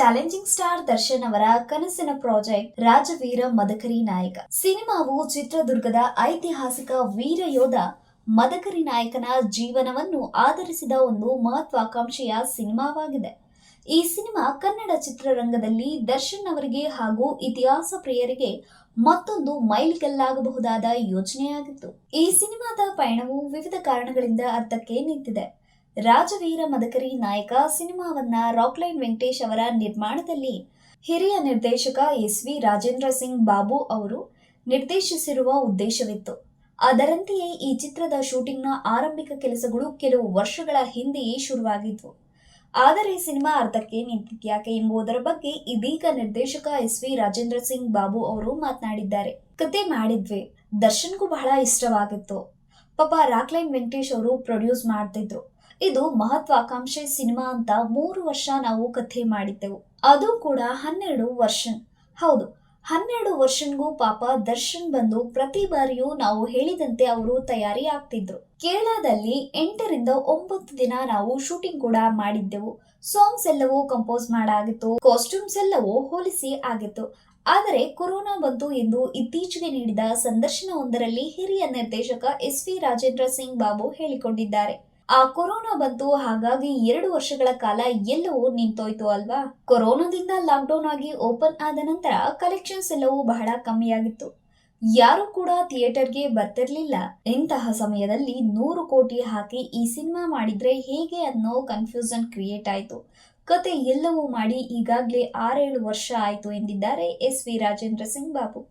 Challenging star Darshan ಅವರ ಕನಸಿನ project ರಾಜವೀರ ಮದಕರಿ ನಾಯಕ. ಸಿನಿಮಾವು ಚಿತ್ರದುರ್ಗದ ಐತಿಹಾಸಿಕ ವೀರ ಯೋಧ ಮದಕರಿ ನಾಯಕನ ಜೀವನವನ್ನು ಆಧರಿಸಿದ ಒಂದು ಮಹತ್ವಾಕಾಂಕ್ಷೆಯ ಸಿನಿಮಾವಾಗಿದೆ. ಈ ಸಿನಿಮಾ ಕನ್ನಡ ಚಿತ್ರರಂಗದಲ್ಲಿ ದರ್ಶನ್ ಅವರಿಗೆ ಹಾಗೂ ಇತಿಹಾಸ ಪ್ರಿಯರಿಗೆ ಮತ್ತೊಂದು ಮೈಲಿಗಲ್ಲಾಗಬಹುದಾದ ಯೋಜನೆಯಾಗಿತ್ತು. ಈ ಸಿನಿಮಾದ ಪಯಣವು ವಿವಿಧ ಕಾರಣಗಳಿಂದ ಅರ್ಥಕ್ಕೆ ನಿಂತಿದೆ. ರಾಜವೀರ ಮದಕರಿ ನಾಯಕ ಸಿನಿಮಾವನ್ನ ರಾಕ್ಲೈನ್ ವೆಂಕಟೇಶ್ ಅವರ ನಿರ್ಮಾಣದಲ್ಲಿ ಹಿರಿಯ ನಿರ್ದೇಶಕ ಎಸ್ ವಿ ರಾಜೇಂದ್ರ ಸಿಂಗ್ ಬಾಬು ಅವರು ನಿರ್ದೇಶಿಸಿರುವ ಉದ್ದೇಶವಿತ್ತು. ಅದರಂತೆಯೇ ಈ ಚಿತ್ರದ ಶೂಟಿಂಗ್ನ ಆರಂಭಿಕ ಕೆಲಸಗಳು ಕೆಲವು ವರ್ಷಗಳ ಹಿಂದೆಯೇ ಶುರುವಾಗಿದ್ವು. ಆದರೆ ಸಿನಿಮಾ ಅರ್ಧಕ್ಕೆ ನಿಂತಿದ್ಯಾಕೆ ಎಂಬುದರ ಬಗ್ಗೆ ಇದೀಗ ನಿರ್ದೇಶಕ ಎಸ್ ವಿ ರಾಜೇಂದ್ರ ಸಿಂಗ್ ಬಾಬು ಅವರು ಮಾತನಾಡಿದ್ದಾರೆ. ಕತೆ ಮಾಡಿದ್ವಿ. ದರ್ಶನ್ಗೂ ಬಹಳ ಇಷ್ಟವಾಗಿತ್ತು. ಪಾಪ ರಾಕ್ಲೈನ್ ವೆಂಕಟೇಶ್ ಅವರು ಪ್ರೊಡ್ಯೂಸ್ ಮಾಡ್ತಿದ್ರು. ಇದು ಮಹತ್ವಾಕಾಂಕ್ಷೆ ಸಿನಿಮಾ ಅಂತ ಮೂರು ವರ್ಷ ನಾವು ಕಥೆ ಮಾಡಿದ್ದೆವು. ಅದು ಕೂಡ ಹನ್ನೆರಡು ವರ್ಷನ್. ಹೌದು, ಹನ್ನೆರಡು ವರ್ಷನ್ಗೂ ಪಾಪ ದರ್ಶನ್ ಬಂದು ಪ್ರತಿ ಬಾರಿಯೂ ನಾವು ಹೇಳಿದಂತೆ ಅವರು ತಯಾರಿ ಆಗ್ತಿದ್ರು. ಕೇರಳದಲ್ಲಿ ಎಂಟರಿಂದ ಒಂಬತ್ತು ದಿನ ನಾವು ಶೂಟಿಂಗ್ ಕೂಡ ಮಾಡಿದ್ದೆವು. ಸಾಂಗ್ಸ್ ಎಲ್ಲವೂ ಕಂಪೋಸ್ ಮಾಡಾಗಿತ್ತು, ಕಾಸ್ಟ್ಯೂಮ್ಸ್ ಎಲ್ಲವೂ ಹೋಲಿಸಿ ಆಗಿತ್ತು. ಆದರೆ ಕೊರೋನಾ ಬಂತು ಎಂದು ಇತ್ತೀಚೆಗೆ ನೀಡಿದ ಸಂದರ್ಶನವೊಂದರಲ್ಲಿ ಹಿರಿಯ ನಿರ್ದೇಶಕ ಎಸ್ ವಿ ರಾಜೇಂದ್ರ ಸಿಂಗ್ ಬಾಬು ಹೇಳಿಕೊಂಡಿದ್ದಾರೆ. ಆ ಕೊರೋನಾ ಬಂತು, ಹಾಗಾಗಿ ಎರಡು ವರ್ಷಗಳ ಕಾಲ ಎಲ್ಲವೂ ನಿಂತೋಯ್ತು ಅಲ್ವಾ? ಕೊರೋನಾದಿಂದ ಲಾಕ್ಡೌನ್ ಆಗಿ ಓಪನ್ ಆದ ನಂತರ ಕಲೆಕ್ಷನ್ಸ್ ಎಲ್ಲವೂ ಬಹಳ ಕಮ್ಮಿಯಾಗಿತ್ತು. ಯಾರು ಕೂಡ ಥಿಯೇಟರ್ಗೆ ಬರ್ತಿರ್ಲಿಲ್ಲ. ಇಂತಹ ಸಮಯದಲ್ಲಿ ನೂರು ಕೋಟಿ ಹಾಕಿ ಈ ಸಿನಿಮಾ ಮಾಡಿದ್ರೆ ಹೇಗೆ ಅನ್ನೋ ಕನ್ಫ್ಯೂಷನ್ ಕ್ರಿಯೇಟ್ ಆಯಿತು. ಕತೆ ಎಲ್ಲವೂ ಮಾಡಿ ಈಗಾಗಲೇ ಆರೇಳು ವರ್ಷ ಆಯ್ತು ಎಂದಿದ್ದಾರೆ ಎಸ್ ವಿ ರಾಜೇಂದ್ರ ಸಿಂಗ್ ಬಾಬು.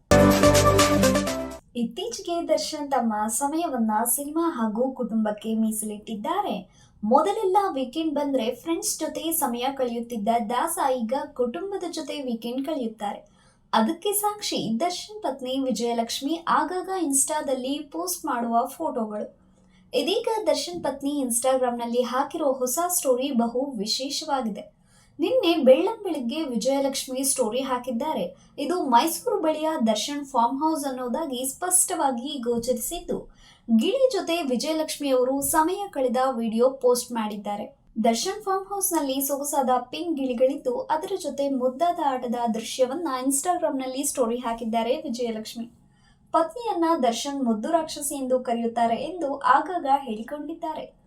ಇತ್ತೀಚೆಗೆ ದರ್ಶನ್ ತಮ್ಮ ಸಮಯವನ್ನ ಸಿನಿಮಾ ಹಾಗೂ ಕುಟುಂಬಕ್ಕೆ ಮೀಸಲಿಟ್ಟಿದ್ದಾರೆ. ಮೊದಲೆಲ್ಲ ವೀಕೆಂಡ್ ಬಂದ್ರೆ ಫ್ರೆಂಡ್ಸ್ ಜೊತೆ ಸಮಯ ಕಳೆಯುತ್ತಿದ್ದ ದಾಸ ಈಗ ಕುಟುಂಬದ ಜೊತೆ ವೀಕೆಂಡ್ ಕಳೆಯುತ್ತಾರೆ. ಅದಕ್ಕೆ ಸಾಕ್ಷಿ ದರ್ಶನ್ ಪತ್ನಿ ವಿಜಯಲಕ್ಷ್ಮಿ ಆಗಾಗ ಇನ್ಸ್ಟಾದಲ್ಲಿ ಪೋಸ್ಟ್ ಮಾಡುವ ಫೋಟೋಗಳು. ಇದೀಗ ದರ್ಶನ್ ಪತ್ನಿ ಇನ್ಸ್ಟಾಗ್ರಾಮ್ನಲ್ಲಿ ಹಾಕಿರೋ ಹೊಸ ಸ್ಟೋರಿ ಬಹು ವಿಶೇಷವಾಗಿದೆ. ನಿನ್ನೆ ಬೆಳ್ಳನ್ ಬೆಳಗ್ಗೆ ವಿಜಯಲಕ್ಷ್ಮಿ ಸ್ಟೋರಿ ಹಾಕಿದ್ದಾರೆ. ಇದು ಮೈಸೂರು ಬಳಿಯ ದರ್ಶನ್ ಫಾರ್ಮ್ ಹೌಸ್ ಅನ್ನೋದಾಗಿ ಸ್ಪಷ್ಟವಾಗಿ ಗೋಚರಿಸಿದ್ದು. ಗಿಳಿ ಜೊತೆ ವಿಜಯಲಕ್ಷ್ಮಿ ಅವರು ಸಮಯ ಕಳೆದ ವಿಡಿಯೋ ಪೋಸ್ಟ್ ಮಾಡಿದ್ದಾರೆ. ದರ್ಶನ್ ಫಾರ್ಮ್ ಹೌಸ್ನಲ್ಲಿ ಸೊಗಸಾದ ಪಿಂಕ್ ಗಿಳಿಗಳಿದ್ದು, ಅದರ ಜೊತೆ ಮುದ್ದಾದ ಆಟದ ದೃಶ್ಯವನ್ನ ಇನ್ಸ್ಟಾಗ್ರಾಂನಲ್ಲಿ ಸ್ಟೋರಿ ಹಾಕಿದ್ದಾರೆ ವಿಜಯಲಕ್ಷ್ಮಿ. ಪತ್ನಿಯನ್ನ ದರ್ಶನ್ ಮುದ್ದು ರಾಕ್ಷಸಿ ಎಂದು ಕರೆಯುತ್ತಾರೆ ಎಂದು ಆಗಾಗ ಹೇಳಿಕೊಂಡಿದ್ದಾರೆ.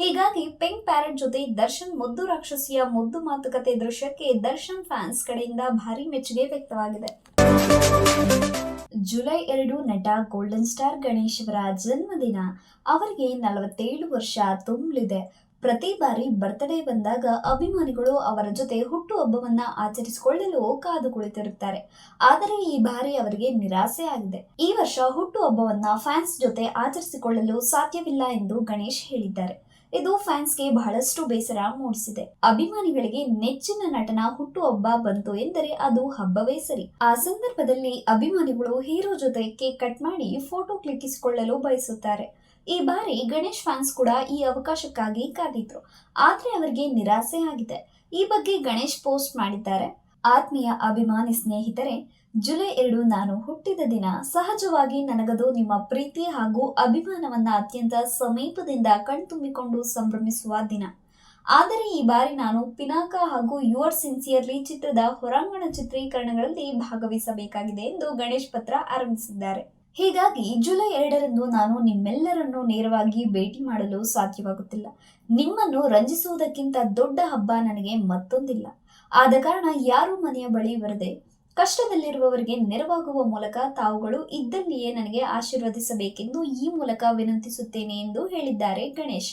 ಹೀಗಾಗಿ ಪಿಂಕ್ ಪ್ಯಾರೆಟ್ ಜೊತೆ ದರ್ಶನ್ ಮುದ್ದು ರಾಕ್ಷಸಿಯ ಮುದ್ದು ಮಾತುಕತೆ ದೃಶ್ಯಕ್ಕೆ ದರ್ಶನ್ ಫ್ಯಾನ್ಸ್ ಕಡೆಯಿಂದ ಭಾರಿ ಮೆಚ್ಚುಗೆ ವ್ಯಕ್ತವಾಗಿದೆ. ಜುಲೈ ಎರಡು ನಟ ಗೋಲ್ಡನ್ ಸ್ಟಾರ್ ಗಣೇಶ್ ಅವರ ಜನ್ಮದಿನ ಅವರಿಗೆ ನಲವತ್ತೇಳು ವರ್ಷ ತುಂಬಲಿದೆ ಪ್ರತಿ ಬಾರಿ ಬರ್ತ್ಡೇ ಬಂದಾಗ ಅಭಿಮಾನಿಗಳು ಅವರ ಜೊತೆ ಹುಟ್ಟುಹಬ್ಬವನ್ನ ಆಚರಿಸಿಕೊಳ್ಳಲು ಕಾದು ಕುಳಿತಿರುತ್ತಾರೆ. ಆದರೆ ಈ ಬಾರಿ ಅವರಿಗೆ ನಿರಾಸೆ ಆಗಿದೆ. ಈ ವರ್ಷ ಹುಟ್ಟುಹಬ್ಬವನ್ನ ಫ್ಯಾನ್ಸ್ ಜೊತೆ ಆಚರಿಸಿಕೊಳ್ಳಲು ಸಾಧ್ಯವಿಲ್ಲ ಎಂದು ಗಣೇಶ್ ಹೇಳಿದ್ದಾರೆ. ಇದು ಫ್ಯಾನ್ಸ್ಗೆ ಬಹಳಷ್ಟು ಬೇಸರ ಮೂಡಿಸಿದೆ. ಅಭಿಮಾನಿಗಳಿಗೆ ನೆಚ್ಚಿನ ನಟನ ಹುಟ್ಟುಹಬ್ಬ ಬಂತು ಎಂದರೆ ಅದು ಹಬ್ಬವೇ ಸರಿ. ಆ ಸಂದರ್ಭದಲ್ಲಿ ಅಭಿಮಾನಿಗಳು ಹೀರೋ ಜೊತೆ ಕೇಕ್ ಕಟ್ ಮಾಡಿ ಫೋಟೋ ಕ್ಲಿಕ್ಕಿಸಿಕೊಳ್ಳಲು ಬಯಸುತ್ತಾರೆ. ಈ ಬಾರಿ ಗಣೇಶ್ ಫ್ಯಾನ್ಸ್ ಕೂಡ ಈ ಅವಕಾಶಕ್ಕಾಗಿ ಕಾದಿದ್ರು. ಆದ್ರೆ ಅವರಿಗೆ ನಿರಾಸೆ ಆಗಿದೆ. ಈ ಬಗ್ಗೆ ಗಣೇಶ್ ಪೋಸ್ಟ್ ಮಾಡಿದ್ದಾರೆ. ಆತ್ಮೀಯ ಅಭಿಮಾನಿ ಸ್ನೇಹಿತರೆ, ಜುಲೈ ಎರಡು ನಾನು ಹುಟ್ಟಿದ ದಿನ ಸಹಜವಾಗಿ ನನಗದು ನಿಮ್ಮ ಪ್ರೀತಿ ಹಾಗೂ ಅಭಿಮಾನವನ್ನ ಅತ್ಯಂತ ಸಮೀಪದಿಂದ ಕಣ್ತುಂಬಿಕೊಂಡು ಸಂಭ್ರಮಿಸುವ ದಿನ. ಆದರೆ ಈ ಬಾರಿ ನಾನು ಪಿನಾಕ ಹಾಗೂ ಯುವರ್ ಸಿನ್ಸಿಯರ್ಲಿ ಚಿತ್ರದ ಹೊರಾಂಗಣ ಚಿತ್ರೀಕರಣಗಳಲ್ಲಿ ಭಾಗವಹಿಸಬೇಕಾಗಿದೆ ಎಂದು ಗಣೇಶ್ ಪತ್ರ ಆರಂಭಿಸಿದ್ದಾರೆ. ಹೀಗಾಗಿ ಜುಲೈ ಎರಡರಂದು ನಾನು ನಿಮ್ಮೆಲ್ಲರನ್ನು ನೇರವಾಗಿ ಭೇಟಿ ಮಾಡಲು ಸಾಧ್ಯವಾಗುತ್ತಿಲ್ಲ. ನಿಮ್ಮನ್ನು ರಂಜಿಸುವುದಕ್ಕಿಂತ ದೊಡ್ಡ ಹಬ್ಬ ನನಗೆ ಮತ್ತೊಂದಿಲ್ಲ. ಆದ ಕಾರಣ ಯಾರೂ ಮನೆಯ ಬಳಿ ಬರದೆ ಕಷ್ಟದಲ್ಲಿರುವವರಿಗೆ ನೆರವಾಗುವ ಮೂಲಕ ತಾವುಗಳು ಇದ್ದಲ್ಲಿಯೇ ನನಗೆ ಆಶೀರ್ವದಿಸಬೇಕೆಂದು ಈ ಮೂಲಕ ವಿನಂತಿಸುತ್ತೇನೆ ಎಂದು ಹೇಳಿದ್ದಾರೆ ಗಣೇಶ್.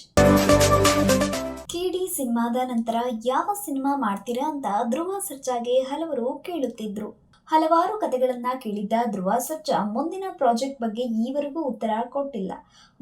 ಕೆಡಿ ಸಿನಿಮಾದ ನಂತರ ಯಾವ ಸಿನಿಮಾ ಮಾಡ್ತೀರಾ ಅಂತ ಧ್ರುವ ಸರ್ಜಾಗೆ ಹಲವರು ಕೇಳುತ್ತಿದ್ರು. ಹಲವಾರು ಕತೆಗಳನ್ನ ಕೇಳಿದ್ದ ಧ್ರುವ ಸರ್ಜಾ ಮುಂದಿನ ಪ್ರಾಜೆಕ್ಟ್ ಬಗ್ಗೆ ಈವರೆಗೂ ಉತ್ತರ ಕೊಟ್ಟಿಲ್ಲ.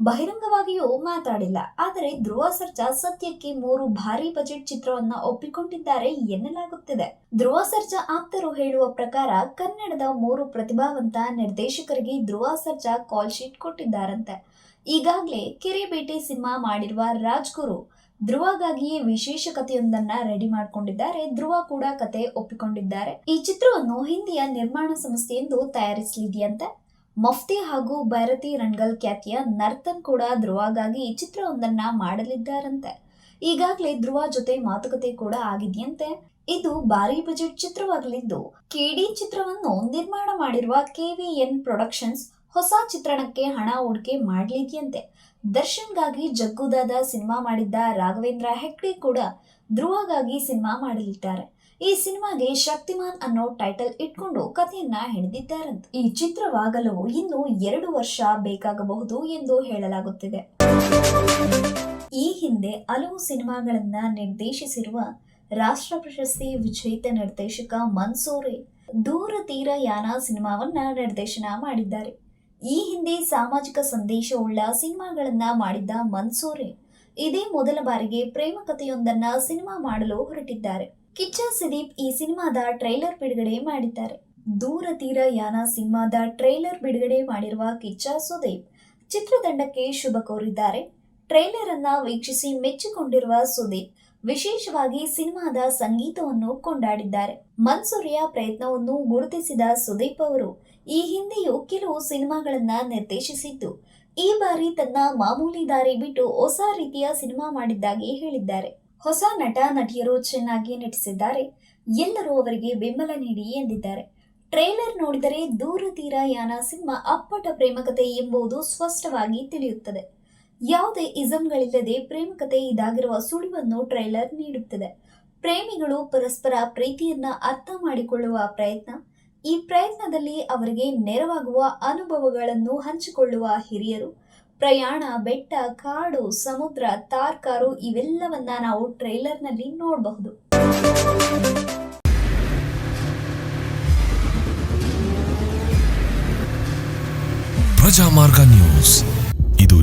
ಬಹಿರಂಗವಾಗಿಯೂ ಮಾತಾಡಿಲ್ಲ. ಆದರೆ ಧ್ರುವ ಸರ್ಜಾ ಸತ್ಯಕ್ಕೆ ಮೂರು ಭಾರಿ ಬಜೆಟ್ ಚಿತ್ರವನ್ನ ಒಪ್ಪಿಕೊಂಡಿದ್ದಾರೆ ಎನ್ನಲಾಗುತ್ತಿದೆ. ಧ್ರುವ ಸರ್ಜಾ ಆಪ್ತರು ಹೇಳುವ ಪ್ರಕಾರ ಕನ್ನಡದ ಮೂರು ಪ್ರತಿಭಾವಂತ ನಿರ್ದೇಶಕರಿಗೆ ಧ್ರುವ ಸರ್ಜಾ ಕಾಲ್ ಶೀಟ್ ಕೊಟ್ಟಿದ್ದಾರಂತೆ. ಈಗಾಗಲೇ ಕೆರೆಬೇಟೆ ಸಿನಿಮಾ ಮಾಡಿರುವ ರಾಜ್ಗುರು ಧ್ರುವಗಾಗಿಯೇ ವಿಶೇಷ ಕಥೆಯೊಂದನ್ನ ರೆಡಿ ಮಾಡಿಕೊಂಡಿದ್ದಾರೆ. ಧ್ರುವ ಕೂಡ ಕತೆ ಒಪ್ಪಿಕೊಂಡಿದ್ದಾರೆ. ಈ ಚಿತ್ರವನ್ನು ಹಿಂದಿಯ ನಿರ್ಮಾಣ ಸಂಸ್ಥೆಯೆಂದು ತಯಾರಿಸಲಿದೆಯಂತೆ. ಮಫ್ತಿ ಹಾಗೂ ಭೈರತಿ ರಣಗಲ್ ಖ್ಯಾತಿಯ ನರ್ತನ್ ಕೂಡ ಧ್ರುವಗಾಗಿ ಚಿತ್ರವೊಂದನ್ನ ಮಾಡಲಿದ್ದಾರಂತೆ. ಈಗಾಗಲೇ ಧ್ರುವ ಜೊತೆ ಮಾತುಕತೆ ಕೂಡ ಆಗಿದೆಯಂತೆ. ಇದು ಭಾರಿ ಬಜೆಟ್ ಚಿತ್ರವಾಗಲಿದ್ದು ಕೆಡಿ ಚಿತ್ರವನ್ನು ನಿರ್ಮಾಣ ಮಾಡಿರುವ ಕೆವಿಎನ್ ಪ್ರೊಡಕ್ಷನ್ಸ್ ಹೊಸ ಚಿತ್ರಣಕ್ಕೆ ಹಣ ಹೂಡಿಕೆ ಮಾಡಲಿದೆಯಂತೆ. ದರ್ಶನ್ಗಾಗಿ ಜಗ್ಗುದಾದ ಸಿನಿಮಾ ಮಾಡಿದ್ದ ರಾಘವೇಂದ್ರ ಹೆಗ್ಡೆ ಕೂಡ ಧ್ರುವಗಾಗಿ ಸಿನಿಮಾ ಮಾಡಲಿದ್ದಾರೆ ಈ ಸಿನಿಮಾಗೆ ಶಕ್ತಿಮಾನ್ ಅನ್ನೋ ಟೈಟಲ್ ಇಟ್ಕೊಂಡು ಕಥೆಯನ್ನ ಹೆಣೆದಿದ್ದಾರಂತೆ. ಈ ಚಿತ್ರವಾಗಲು ಇನ್ನು ಎರಡು ವರ್ಷ ಬೇಕಾಗಬಹುದು ಎಂದು ಹೇಳಲಾಗುತ್ತಿದೆ. ಈ ಹಿಂದೆ ಹಲವು ಸಿನಿಮಾಗಳನ್ನ ನಿರ್ದೇಶಿಸಿರುವ ರಾಷ್ಟ್ರ ಪ್ರಶಸ್ತಿ ವಿಜೇತ ನಿರ್ದೇಶಕ ಮನ್ಸೂರೆ ದೂರ ತೀರ ಯಾನ ಸಿನಿಮಾವನ್ನ ನಿರ್ದೇಶನ ಮಾಡಿದ್ದಾರೆ. ಈ ಹಿಂದೆ ಸಾಮಾಜಿಕ ಸಂದೇಶವುಳ್ಳ ಸಿನಿಮಾಗಳನ್ನ ಮಾಡಿದ್ದ ಮನ್ಸೂರೆ. ಇದೇ ಮೊದಲ ಬಾರಿಗೆ ಪ್ರೇಮ ಕಥೆಯೊಂದನ್ನ ಸಿನಿಮಾ ಮಾಡಲು ಹೊರಟಿದ್ದಾರೆ. ಕಿಚ್ಚ ಸುದೀಪ್ ಈ ಸಿನಿಮಾದ ಟ್ರೈಲರ್ ಬಿಡುಗಡೆ ಮಾಡಿದ್ದಾರೆ. ದೂರ ತೀರ ಯಾನ ಸಿನಿಮಾದ ಟ್ರೈಲರ್ ಬಿಡುಗಡೆ ಮಾಡಿರುವ ಕಿಚ್ಚ ಸುದೀಪ್ ಚಿತ್ರತಂಡಕ್ಕೆ ಶುಭ ಕೋರಿದ್ದಾರೆ. ಟ್ರೈಲರ್ ಅನ್ನ ವೀಕ್ಷಿಸಿ ಮೆಚ್ಚಿಕೊಂಡಿರುವ ಸುದೀಪ್ ವಿಶೇಷವಾಗಿ ಸಿನಿಮಾದ ಸಂಗೀತವನ್ನು ಕೊಂಡಾಡಿದ್ದಾರೆ. ಮನ್ಸೂರಿಯ ಪ್ರಯತ್ನವನ್ನು ಗುರುತಿಸಿದ ಸುದೀಪ್ ಅವರು, ಈ ಹಿಂದೆಯೂ ಕೆಲವು ಸಿನಿಮಾಗಳನ್ನ ನಿರ್ದೇಶಿಸಿದ್ದು, ಈ ಬಾರಿ ತನ್ನ ಮಾಮೂಲಿ ದಾರಿ ಬಿಟ್ಟು ಹೊಸ ರೀತಿಯ ಸಿನಿಮಾ ಮಾಡಿದ್ದಾಗಿ ಹೇಳಿದ್ದಾರೆ. ಹೊಸ ನಟ, ನಟಿಯರು ಚೆನ್ನಾಗಿ ನಟಿಸಿದ್ದಾರೆ. ಎಲ್ಲರೂ ಅವರಿಗೆ ಬೆಂಬಲ ನೀಡಿ ಎಂದಿದ್ದಾರೆ. ಟ್ರೇಲರ್ ನೋಡಿದರೆ ದೂರ ತೀರ ಯಾನ ಸಿನಿಮಾ ಅಪ್ಪಟ ಪ್ರೇಮಕತೆ ಎಂಬುದು ಸ್ಪಷ್ಟವಾಗಿ ತಿಳಿಯುತ್ತದೆ. ಯಾವುದೇ ಇಸಂಗಳಿಲ್ಲದೆ ಪ್ರೇಮಕತೆ ಇದಾಗಿರುವ ಸುಳಿವನ್ನು ಟ್ರೈಲರ್ ನೀಡುತ್ತದೆ. ಪ್ರೇಮಿಗಳು ಪರಸ್ಪರ ಪ್ರೀತಿಯನ್ನ ಅರ್ಥ ಮಾಡಿಕೊಳ್ಳುವ ಪ್ರಯತ್ನ. ಈ ಪ್ರಯತ್ನದಲ್ಲಿ ಅವರಿಗೆ ನೆರವಾಗುವ ಅನುಭವಗಳನ್ನು ಹಂಚಿಕೊಳ್ಳುವ ಹಿರಿಯರು. ಪ್ರಯಾಣ, ಬೆಟ್ಟ, ಕಾಡು, ಸಮುದ್ರ ತಾರ್ಕಾರು ಇವೆಲ್ಲವನ್ನ ನಾವು ಟ್ರೈಲರ್ನಲ್ಲಿ ನೋಡಬಹುದು. ಪ್ರಜಾಮಾರ್ಗ ನ್ಯೂಸ್.